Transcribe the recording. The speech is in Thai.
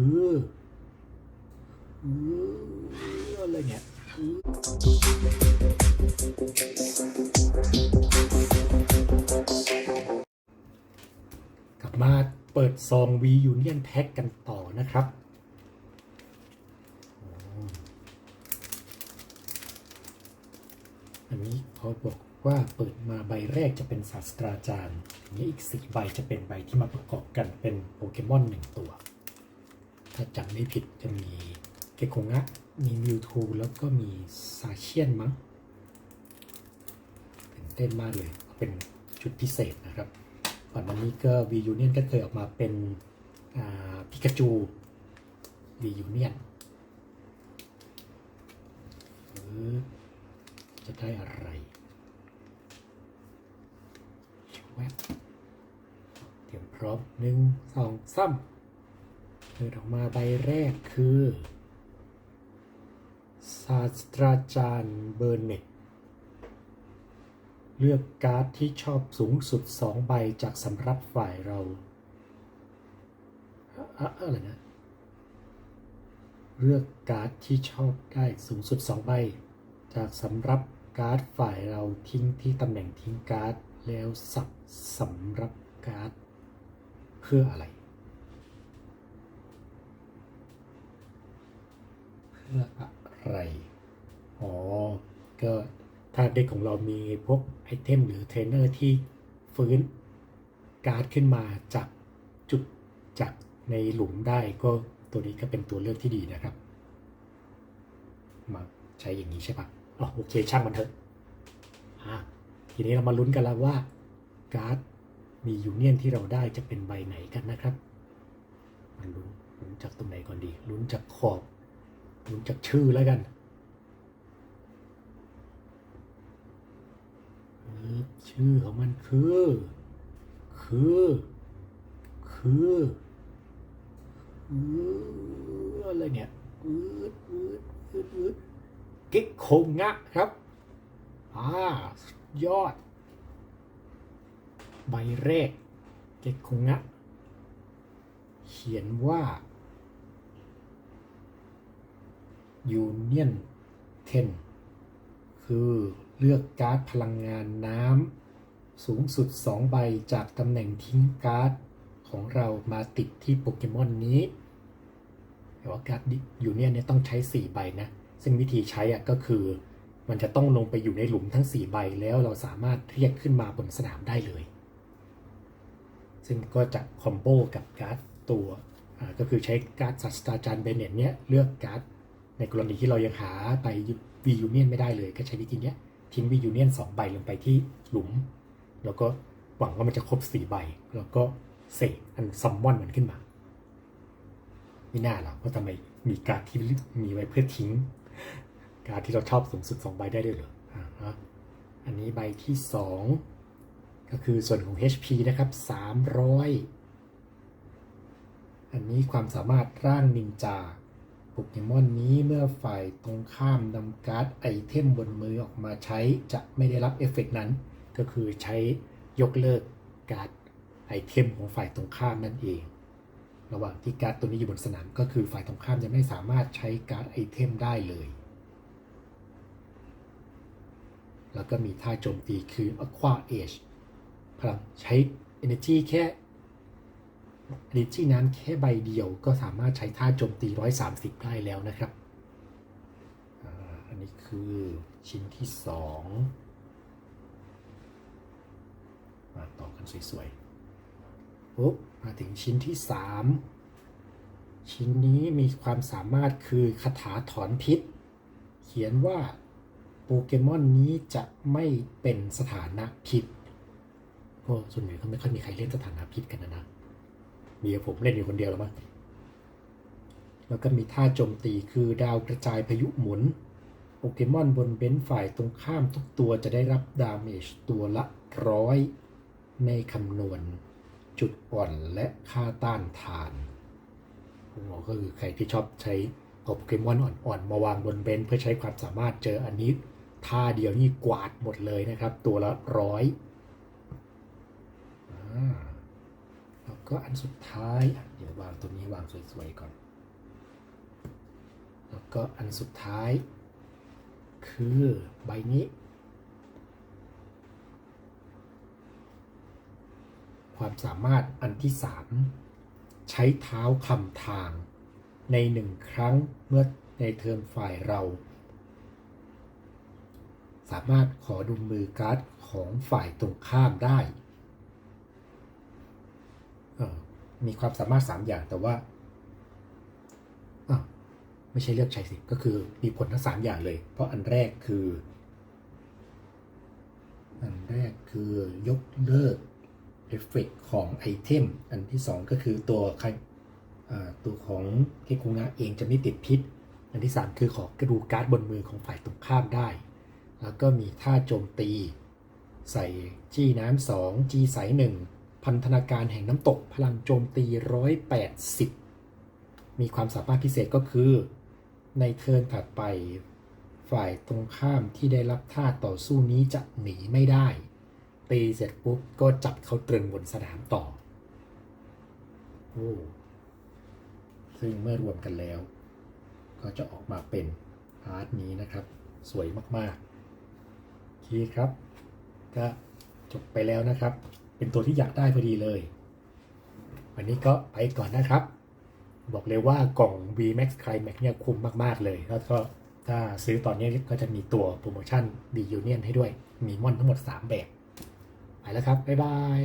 คืออะไรเนี่ยกลับมาเปิดซอง V Union Pack กันต่อนะครับอันนี้เขาบอกว่าเปิดมาใบแรกจะเป็นศาสตราจารย์อันนี้อีกสี่ใบจะเป็นใบที่มาประกอบกันเป็นโปเกมอนหนึ่งตัว ถ้าจำไม่ผิดจะมีเกโกงะ มีมิวทูแล้วก็มีซาเชียนมั้งตื่นเต้นมากเลย เป็นชุดพิเศษนะครับก่อนหน้านี้ก็ V Union ก็เคยออกมาเป็นพิกาจู V Union หรือจะได้อะไรแวบเตรียมพร้อมหนึ่งสองสาม เปิดออกมาใบแรกคือ ศาสตราจารย์เบอร์เน็ต เลือกการ์ดที่ชอบสูงสุดสองใบจากสำรับฝ่ายเราอะอะอะไรนะ เลือกการ์ดที่ชอบได้สูงสุดสองใบ จากสำรับการ์ดฝ่ายเราทิ้งที่ตำแหน่งทิ้งการ์ดแล้วสับสำรับการ์ดเพื่ออะไร เพื่ออะไร อ๋อ ก็ ถ้าเด็กของเรามีพวกไอเทมหรือเทรนเนอร์ที่ฟื้นการ์ดขึ้นมาจากจุดจากในหลุมได้ก็ตัวนี้ก็เป็นตัวเลือกที่ดีนะครับ มาใช้อย่างนี้ใช่ปะอ๋อโอเคช่างมันเถอะอะทีนี้เรามาลุ้นกันแล้วว่าการ์ดมียูเนียนที่เราได้จะเป็นใบไหนกันนะครับมาลุ้นลุ้นจากตรงไหนก่อนดี ลุ้นจากขอบลุ้นจากชื่อแล้วกันเออ ชื่อของมันคือ คือ คืออืออะไรเนี่ยอืดอืดอืดอืดกิ๊กคงะครับอ่ายอด ใบแรกเก็กโคงะ เขียนว่า Union 10 คือ เลือกการ์ดพลังงานน้ำสูงสุด 2 ใบจากตำแหน่งทิ้งการ์ดของเรามาติดที่โปเกมอนนี้แต่ว่าการ์ดยูเนียนเนี่ยต้องใช้ 4 ใบนะ ซึ่งวิธีใช้อะก็คือ มันจะต้องลงไปอยู่ในหลุมทั้ง 4 ใบแล้วเราสามารถเรียกขึ้นมาบนสนามได้เลย ซึ่งก็จะคอมโบกับการ์ดตัวก็คือใช้การ์ดศาสตราจารย์เบเนตเนี่ยเลือกการ์ดในกรณีที่เรายังหาไปวียูเนียนไม่ได้เลย ก็ใช้วิธีเนี้ย ทิ้งวียูเนียนสองใบลงไปที่หลุม แล้วก็หวังว่ามันจะครบสี่ใบ แล้วก็เสกอันซัมมอนมันขึ้นมาไม่น่าหรอกว่าทำไมมีการที่มีไว้เพื่อทิ้ง การที่เราชอบสูงสุดสองใบได้ด้วยเหรออันนี้ใบที่สองก็คือส่วนของ HP นะครับสามร้อยอันนี้ความสามารถร่างนินจา โปเกมอนนี้เมื่อฝ่ายตรงข้ามนำการ์ดไอเทมบนมือออกมาใช้จะไม่ได้รับเอฟเฟกต์นั้น ก็คือใช้ยกเลิกการ์ดไอเทมของฝ่ายตรงข้ามนั่นเอง ระหว่างที่การ์ดตัวนี้อยู่บนสนามก็คือฝ่ายตรงข้ามจะไม่สามารถใช้การ์ดไอเทมได้เลย แล้วก็มีท่าโจมตีคือ Aqua Age พลังใช้ Energy แค่ Energy นั้นแค่ใบเดียวก็สามารถใช้ท่าโจมตี 130 ได้แล้วนะครับอาอันนี้คือชิ้นที่สองมาต่อกันสวยๆปุ๊บมาถึงชิ้นที่สามชิ้นนี้มีความสามารถคือคาถาถอนพิษ เขียนว่าโปเกมอนนี้จะไม่เป็นสถานะพิษโอ้ส่วนใหญ่ก็ไม่ค่อยมีใครเล่นสถานะพิษกันนะนะ มีผมเล่นอยู่คนเดียวแล้วมั้งแล้วก็มีท่าโจมตีคือดาวกระจายพายุหมุนโปเกมอนบนเบนฝ่ายตรงข้ามทุกตัวจะได้รับดาเมจตัวละร้อยไม่คำนวณ จุดอ่อนและค่าต้านทานโอ้ก็คือใครที่ชอบใช้เอาโปเกมอนอ่อนๆมาวางบนเบนเพื่อใช้ความสามารถเจออันนี้ท่าเดียวนี่กวาดหมดเลยนะครับ ตัวละร้อยอ่า แล้วก็อันสุดท้ายเดี๋ยววางตัวนี้วางสวยๆก่อน แล้วก็อันสุดท้าย คือใบนี้ ความสามารถอันที่ 3 ใช้เท้าคำทางในหนึ่งครั้งเมื่อในเทิร์นฝ่ายเรา สามารถขอดูมือการ์ดของฝ่ายตรงข้ามได้ มีความสามารถ 3 อย่างแต่ว่าไม่ใช่เลือกใช้สิก็คือมีผลทั้ง 3 อย่างเลย เพราะอันแรกคือ อันแรกคือยกเลิกเอฟเฟกของไอเทมอันที่ 2 ก็คือตัวใครตัวของเคคุงะเองจะไม่ติดพิษ อันที่ 3 คือขอกระดูการ์ดบนมือของฝ่ายตรงข้ามได้ แล้วก็มีท่าโจมตี ใส่จี้น้ำสองจีใสหนึ่ง พันธนาการแห่งน้ำตกพลังโจมตี 180 มีความสามารถพิเศษก็คือ ในเทิร์นถัดไป ฝ่ายตรงข้ามที่ได้รับท่าต่อสู้นี้จะหนีไม่ได้ตีเสร็จปุ๊บก็จับเขาตรึงบนสนามต่อโอ้ซึ่งเมื่อรวมกันแล้ว ก็จะออกมาเป็นอาร์ตนี้นะครับ สวยมากๆโอเคครับ ก็จบไปแล้วนะครับ เป็นตัวที่อยากได้พอดีเลย วันนี้ก็ไปก่อนนะครับ บอกเลยว่ากล่อง V Max Climax เนี่ยคุ้มมาก ๆ เลย แล้วก็ถ้าซื้อตอนนี้ก็จะมีตัวโปรโมชั่น B Union ให้ด้วย มีมอนทั้งหมด 3 แบบ ไปแล้วครับ บ๊ายบาย